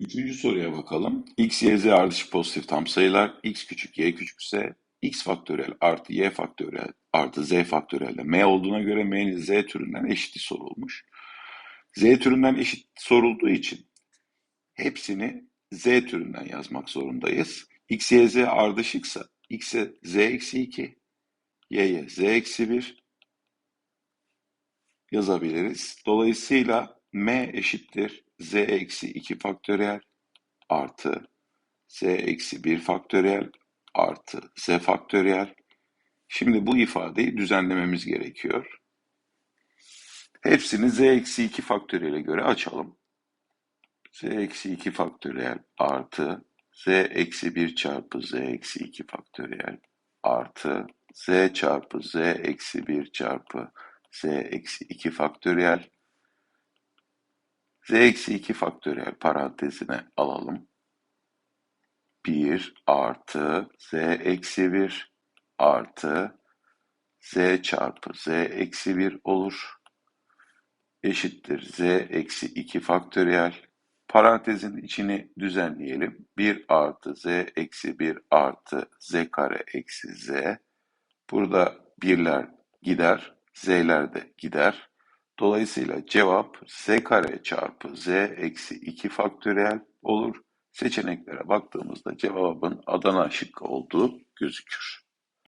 Üçüncü soruya bakalım. X, Y, Z ardışık pozitif tam sayılar. X küçük, Y küçükse X faktöriyel artı Y faktöriyel artı Z faktöriyel de M olduğuna göre M'nin Z türünden eşiti sorulmuş. Z türünden eşit sorulduğu için hepsini Z türünden yazmak zorundayız. X, Y, Z ardışıksa X'e Z eksi 2, Y'ye Z eksi 1 yazabiliriz. Dolayısıyla M eşittir Z eksi 2 faktöriyel artı Z eksi 1 faktöriyel artı Z faktöriyel. Şimdi bu ifadeyi düzenlememiz gerekiyor. Hepsini Z eksi 2 faktöriyele göre açalım. Z eksi 2 faktöriyel artı Z eksi 1 çarpı Z eksi 2 faktöriyel artı Z çarpı Z eksi 1 çarpı Z eksi 2 faktöriyel Z eksi 2 faktöriyel parantezine alalım. 1 artı Z eksi 1 artı Z çarpı Z eksi 1 olur. Eşittir Z eksi 2 faktöriyel. Parantezin içini düzenleyelim. 1 artı Z eksi 1 artı Z kare eksi Z. Burada birler gider, Z'ler de gider. Dolayısıyla cevap Z kare çarpı Z eksi 2 faktöriyel olur. Seçeneklere baktığımızda cevabın Adana şıkkı olduğu gözükür.